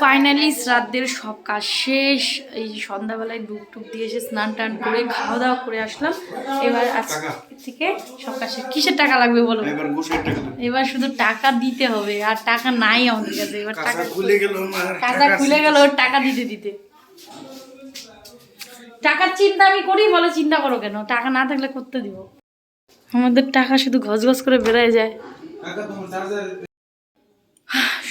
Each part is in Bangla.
ফাইনালি শ্রাদ্ধের সব কাজ শেষ। এই সন্ধ্যাবেলায় ডুব টুক দিয়ে এসে স্নান টান করে খাওয়া দাওয়া করে আসলাম। এবার থেকে সব কাজ শেষ। কিসের টাকা লাগবে বলো? এবার শুধু টাকা দিতে হবে আর টাকা নাই আমাদের কাছে। এবার টাকা খুলে গেল টাকা খুলে গেল ওর টাকা দিতে দিতে। টাকার চিন্তা আমি করি বলে চিন্তা করো কেন? টাকা না থাকলে করতে দিব। আমাদের টাকা শুধু ঘস ঘস করে বেড়ে যায়।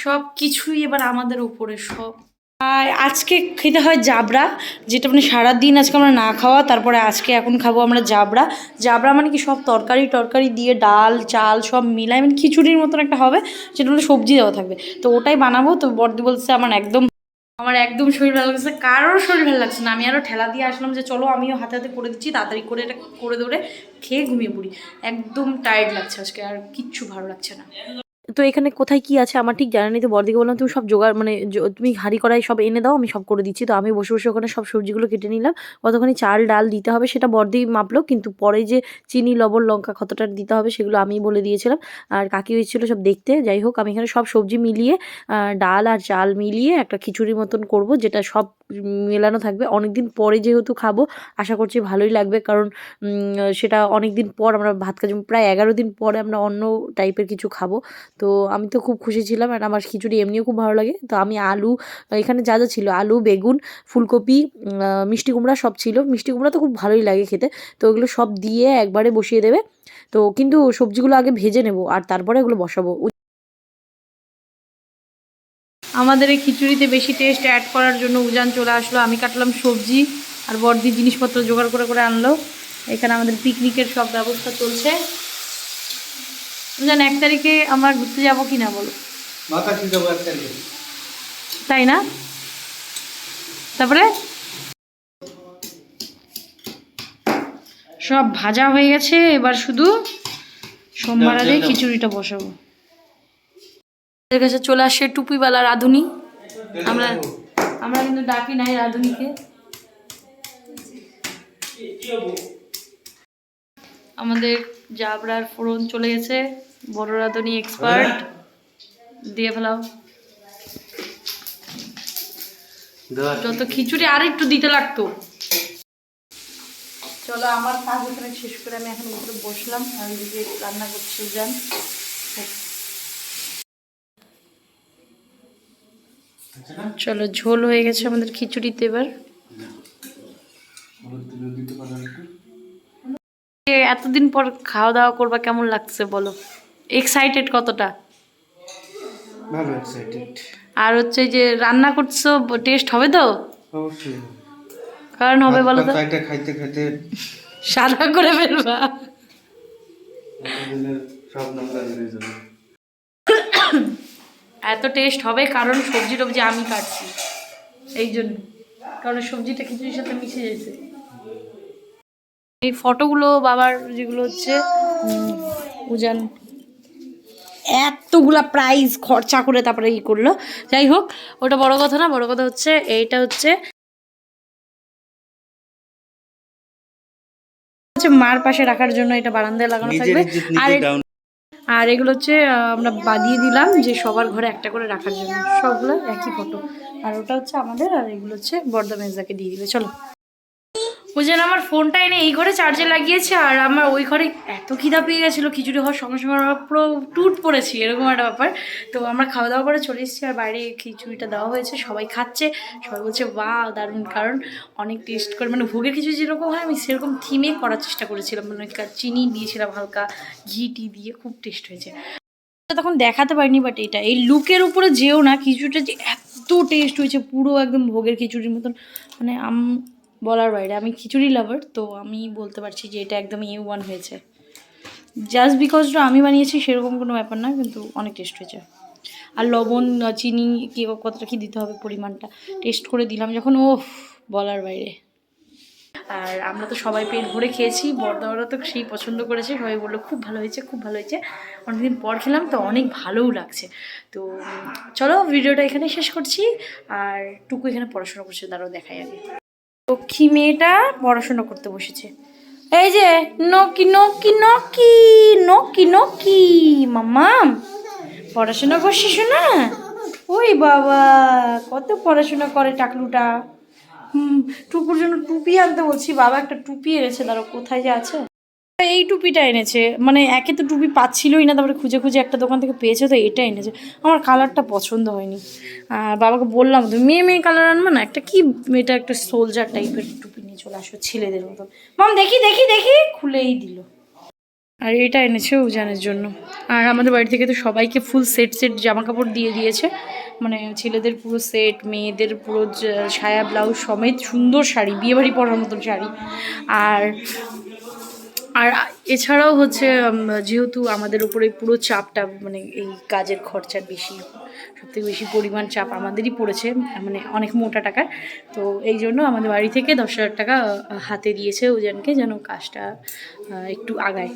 সব কিছুই এবার আমাদের উপরে সব। আর আজকে খেতে হয় জাবড়া, যেটা মানে সারাদিন আজকে আমরা না খাওয়া, তারপরে আজকে এখন খাব আমরা জাবড়া। জাবড়া মানে কি সব তরকারি, টরকারি দিয়ে ডাল, চাল সব মিলাই মানে খিচুড়ির মতন একটা হবে, যেটা মানে সবজি দেওয়া থাকবে। তো ওটাই বানাবো, তো বর্দি বলছে আমার একদম আমার একদম শরীর ভালো লাগছে, কারোর শরীর ভালো লাগছে না। আমি আরও ঠেলা দিয়ে আসলাম যে চলো আমিও হাতে হাতে করে দিচ্ছি, তাড়াতাড়ি করে এটা, করে ধরে খেয়ে ঘুমিয়ে পড়ি। একদম টায়ার্ড লাগছে আজকে, আর কিচ্ছু ভালো লাগছে না। তো এখানে কোথায় কি আছে আমার ঠিক জানা নেই। তো বড়দিকে বললাম, তুমি সব জোগাড় মানে তুমি হাঁড়ি কড়াই সব এনে দাও, আমি সব করে দিচ্ছি। তো আমি বসে বসে ওখানে সব সবজিগুলো কেটে নিলাম। কতখানি চাল, ডাল দিতে হবে সেটা বর্দি মাপলো, কিন্তু পরে যে চিনি, লবণ, লঙ্কা কতটা দিতে হবে সেগুলো আমিই বলে দিয়েছিলাম। আর কাকি হয়েছিল সব দেখতে, যাই হোক, আমি এখানে সব সবজি মিলিয়ে ডাল আর চাল মিলিয়ে একটা খিচুড়ির মতন করব, যেটা সব মেলানো থাকবে। অনেকদিন পরে যেহেতু খাব, আশা করছি ভালোই লাগবে, কারণ সেটা অনেক দিন পর আমরা ভাত খাচ্ছি প্রায় এগারো দিন পরে আমরা অন্য টাইপের কিছু খাব। তো আমি তো খুব খুশি ছিলাম আর আমার খিচুড়ি এমনিও খুব ভালো লাগে। তো আমি আলু, এখানে যা যা ছিল, আলু, বেগুন, ফুলকপি মিষ্টি কুমড়া সব ছিল। মিষ্টি কুমড়া তো খুব ভালোই লাগে খেতে। তো ওগুলো সব দিয়ে একবারে বসিয়ে দেবে। তো কিন্তু সবজিগুলো আগে ভেজে নেব আর তারপরে এগুলো বসাবো। আমাদের এই খিচুড়িতে বেশি টেস্ট অ্যাড করার জন্য উজান চলে আসলো। আমি কাটলাম সবজি আর বর্দি জিনিসপত্র জোগাড় করে করে আনলো। এখানে আমাদের পিকনিকের সব ব্যবস্থা চলছে। উজান এক তারিখে আমরা ঘুরতে যাব কি না বলো তাই না? তারপরে? সব ভাজা হয়ে গেছে এবার শুধু সোমবার আগে খিচুড়িটা বসাবো। আমাদের কাছে চলে আসছে টুপিওয়ালা রাঁধুনি। আমরা আমরা কিন্তু ডাকি নাই রাঁধুনিকে। আমাদের জাবরার ফোড়ন চলে গেছে। বড় রাঁধুনি এক্সপার্ট দিয়ে ফেলাও। যত খিচুড়ি আর একটু দিতে লাগতো। চলো আমার কাজ এখানে শেষ করে আমি এখন উপরে বসলাম। আর এদিকে রান্না করছি যান চলো ঝোল হয়ে গেছে আমাদের খিচুড়িতে এবার। এতদিন পর খাওয়া দাওয়া করবা কেমন লাগছে বলো? এক্সাইটেড কতটা? ভালো এক্সাইটেড আর হচ্ছে যে রান্না করছ টেস্ট হবে তো? অবশ্যই। কারণ হবে বলো তো? চাইটা খাইতে খাইতে সাদা করে ফেলবা। সব নোংরা বেরিয়ে যাবে। এত টেস্ট হবে কারণ সবজি টবজি আমি কাটছি। এই জন্য। কারণ সবজিটা খিচুড়ির সাথে মিশে গেছে এই ফটোগুলো বাবার যেগুলো হচ্ছে উজান এতগুলা প্রাইজ খরচা করে তারপরে ই করল। যাই হোক ওটা বড় কথা না বড় কথা হচ্ছে এইটা হচ্ছে মার পাশে রাখার জন্য এটা বারান্দায় লাগানো থাকবে। আর আর এগুলো হচ্ছে আমরা বাদিয়ে দিলাম যে সবার ঘরে একটা করে রাখার জন্য। সবগুলো একই ফটো আর ওটা হচ্ছে আমাদের আর এগুলো হচ্ছে বর্দা মেজাকে দিয়ে দিবে। চলো। জন্য আমার ফোনটা এনে এই ঘরে চার্জে লাগিয়েছে আর আমার ওই ঘরে এত খিদা পেয়ে গেছিল, খিচুড়ি হওয়ার সঙ্গে সঙ্গে আমরা পুরো টুট পড়েছি, এরকম একটা ব্যাপার। তো আমরা খাওয়া দাওয়া করে চলে এসেছি আর বাইরে খিচুড়িটা দেওয়া হয়েছে, সবাই খাচ্ছে, সবাই বলছে বা দারুণ। কারণ অনেক টেস্ট করে মানে ভোগের খিচুড়ি যেরকম হয়, আমি সেরকম থিমে করার চেষ্টা করেছিলাম মানে চিনি দিয়েছিলাম হালকা, ঘি, টি দিয়ে খুব টেস্ট হয়েছে। তখন দেখাতে পারিনি বাট এটা, এই লুকের উপরে যেও না, খিচুড়িটা যে এত টেস্ট হয়েছে, পুরো একদম ভোগের খিচুড়ির মতন মানে বলার বাইরে, আমি খিচুড়ি লাভার তো আমি বলতে পারছি যে এটা একদম ইউ ওয়ান হয়েছে। জাস্ট বিকজ আমি বানিয়েছি সেরকম কোনো ব্যাপার না, কিন্তু অনেক টেস্ট হয়েছে। আর লবণ চিনি, কি কতটা কি দিতে হবে পরিমাণটা টেস্ট করে দিলাম যখন ও বলার বাইরে। আর আমরা তো সবাই পেট ভরে খেয়েছি বড়দাওয়ারা তো সেই পছন্দ করেছে, সবাই বলল, খুব ভালো হয়েছে, খুব ভালো হয়েছে। অনেকদিন পর খেলাম, তো অনেক ভালোও লাগছে। তো, চলো ভিডিওটা এখানে শেষ করছি, আর টুকু এখানে পড়াশোনা করছে তারও দেখাই আগে। লক্ষ্মী মেয়েটা পড়াশোনা করতে বসেছে। এই যে, নকি নকি নকি নকি নকি মাম্মাম পড়াশোনা করছিস না? ওই বাবা, কত পড়াশোনা করে টাকলুটা। হুম, টুকুর জন্য টুপি আনতে বলছি, বাবা একটা টুপি এনেছে দাঁড়ো কোথায় যে আছে? এই টুপিটা এনেছে। মানে একে তো টুপি পাচ্ছিলই না, তারপরে খুঁজে খুঁজে একটা দোকান থেকে পেয়েছে, তো এটা এনেছে। আমার কালারটা পছন্দ হয়নি। আর বাবাকে বললাম, তুমি মেয়ে মেয়ে কালার আনব না? একটা কি এটা একটা সোলজার টাইপের টুপি নিয়ে চলে আসো ছেলেদের মতন মাম, দেখি দেখি দেখি। খুলেই দিল। আর এটা এনেছে উজানের জন্য। আর আমাদের বাড়ি থেকে তো সবাইকে ফুল সেট সেট জামা কাপড় দিয়ে দিয়েছে। মানে ছেলেদের পুরো সেট মেয়েদের পুরো সায়া ব্লাউজ সমেত সুন্দর শাড়ি, বিয়েবাড়ি পরার মতন শাড়ি। আর আর এছাড়াও হচ্ছে যেহেতু আমাদের উপরে পুরো চাপটা মানে এই কাজের খরচার বেশি, সবথেকে বেশি পরিমাণ চাপ আমাদেরই পড়েছে মানে অনেক মোটা টাকার। তো এই জন্য আমাদের বাড়ি থেকে দশ হাজার টাকা হাতে দিয়েছে ওজনকে যেন কাজটা একটু আগায়।